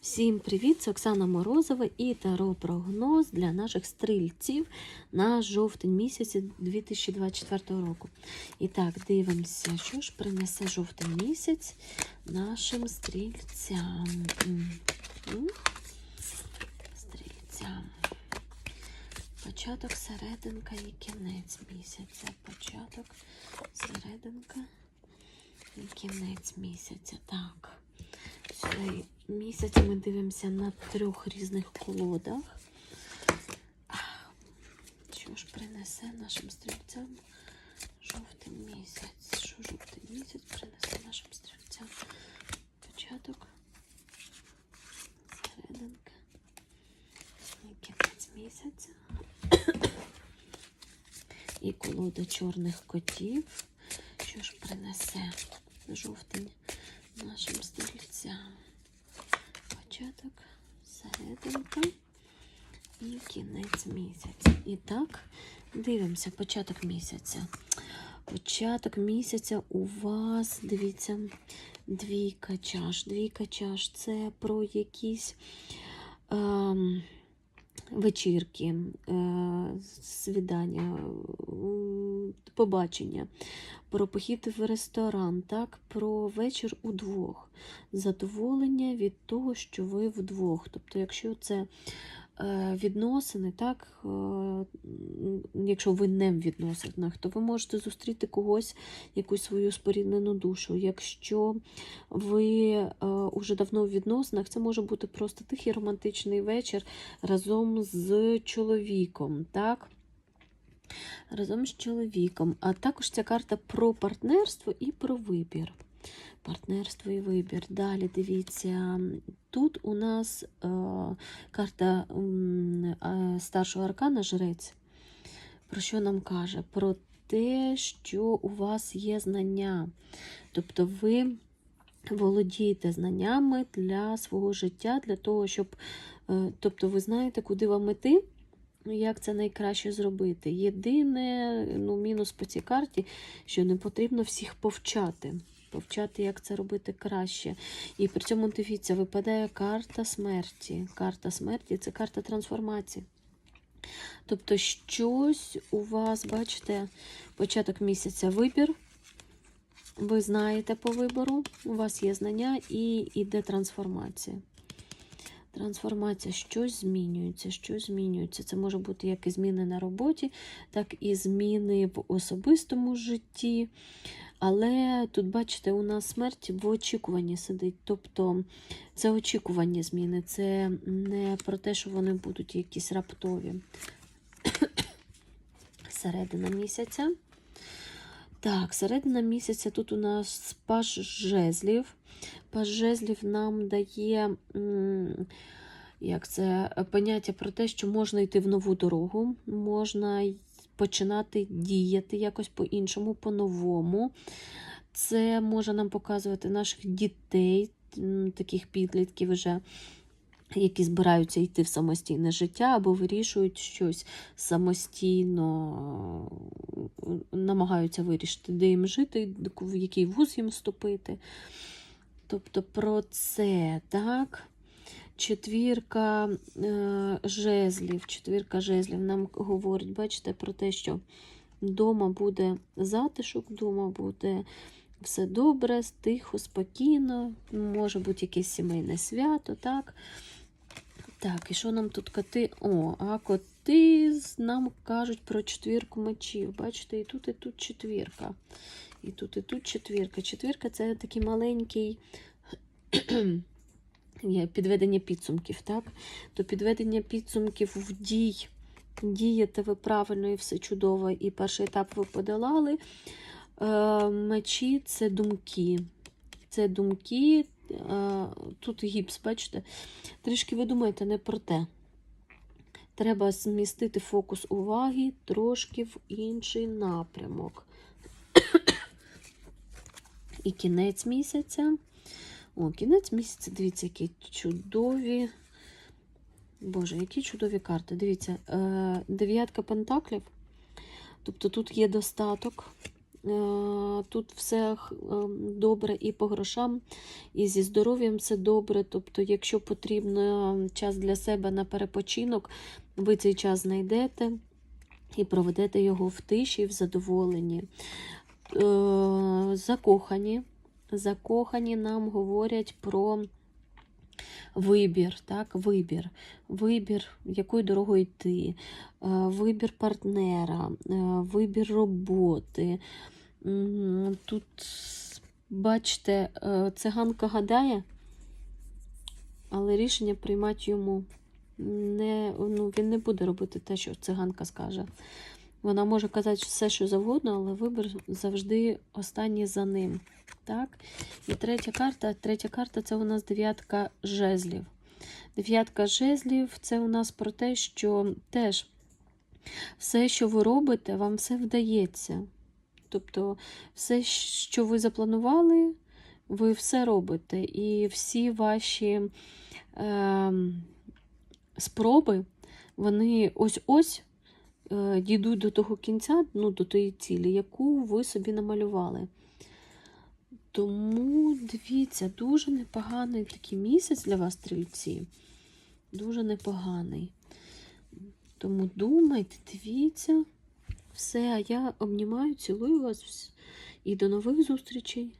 Всім привіт! Це Оксана Морозова і таро прогноз для наших стрільців на жовтень місяці 2024 року. І так, дивимося, що ж принесе жовтень місяць нашим стрільцям. Стрільцям. Початок, серединка і кінець місяця. Початок, серединка і кінець місяця. Так. Цей місяць ми дивимося на трьох різних колодах. Що ж принесе нашим стрільцям жовтий місяць? Що жовтий місяць принесе нашим стрільцям? Початок, серединка кінець місяця. І колода чорних котів. Що ж принесе жовтень нашим стрільцям? Початок, серединка і кінець місяця. І так, дивимося початок місяця. Початок місяця у вас, дивіться, двійка чаш. Двійка чаш це про якісь ем, вечірки, е, свідання, побачення, про похід в ресторан, так, про вечір удвох, задоволення від того, що ви вдвох. Тобто, якщо це е, відносини, так, е, якщо ви не в відносинах, то ви можете зустріти когось, якусь свою споріднену душу. Якщо ви е, уже давно в відносинах, це може бути просто тихий романтичний вечір разом з чоловіком. так? Разом з чоловіком. А також ця карта про партнерство і про вибір. Партнерство і вибір. Далі дивіться, тут у нас е, карта е, старшого аркана жрець. Про що нам каже? Про те, що у вас є знання. Тобто ви володієте знаннями для свого життя, для того, щоб. е, Тобто, ви знаєте, куди вам іти, як це найкраще зробити. Єдине, ну, мінус по цій карті, що не потрібно всіх повчати. Повчати, як це робити краще. І при цьому дивіться, випадає карта смерті. Карта смерті це карта трансформації. Тобто, щось у вас, бачите, початок місяця вибір. Ви знаєте по вибору, у вас є знання і йде трансформація. Трансформація, щось змінюється, щось змінюється. Це може бути як і зміни на роботі, так і зміни в особистому житті. Але тут, бачите, у нас смерть в очікуванні сидить. Тобто це очікування зміни, це не про те, що вони будуть якісь раптові. Середина місяця. Так, середина місяця тут у нас паж жезлів. Паж жезлів нам дає як це, поняття про те, що можна йти в нову дорогу, можна починати діяти якось по-іншому, по-новому. Це може нам показувати наших дітей, таких підлітків вже. Які збираються йти в самостійне життя або вирішують щось самостійно, намагаються вирішити, де їм жити, в який вуз їм вступити. Тобто про це, так? Четвірка е, жезлів. Четвірка жезлів нам говорить, бачите, про те, що вдома буде затишок, вдома буде все добре, тихо, спокійно, може бути якесь сімейне свято, так? Так, і що нам тут коти? О, а коти нам кажуть про четвірку мечів. Бачите, і тут, і тут четвірка. І тут, і тут четвірка. Четвірка це такий маленький підведення підсумків, так? То підведення підсумків в дій. Дієте ви правильно і все чудово. І перший етап ви подолали. Е, мечі це думки. Це думки. Е, тут гіпс, бачите? Трішки ви думаєте не про те. Треба змістити фокус уваги трошки в інший напрямок. І кінець місяця. О, кінець місяця, дивіться, які чудові. Боже, які чудові карти. Дивіться, е, дев'ятка пентаклів. Тобто тут є достаток. Тут все е, добре і по грошам, і зі здоров'ям все добре. Тобто, якщо потрібно час для себе на перепочинок, ви цей час знайдете і проведете його в тиші, в задоволенні. Е, Закохані. Закохані нам говорять про вибір, так, вибір, вибір, якою дорогою йти, е, вибір партнера, е, вибір роботи. Тут, бачите, е, циганка гадає, але рішення приймати йому. Не, ну, він не буде робити те, що циганка скаже. Вона може казати все, що завгодно, але вибір завжди останній за ним. Так? І третя карта. Третя карта це у нас дев'ятка жезлів. Дев'ятка жезлів це у нас про те, що теж все, що ви робите, вам все вдається. Тобто, все, що ви запланували, ви все робите. І всі ваші е, спроби, вони ось-ось дійдуть до того кінця, ну, до тої цілі, яку ви собі намалювали. Тому дивіться, дуже непоганий такий місяць для вас, стрільці. Дуже непоганий. Тому думайте, дивіться. Все, а я обнімаю, цілую вас і до нових зустрічей.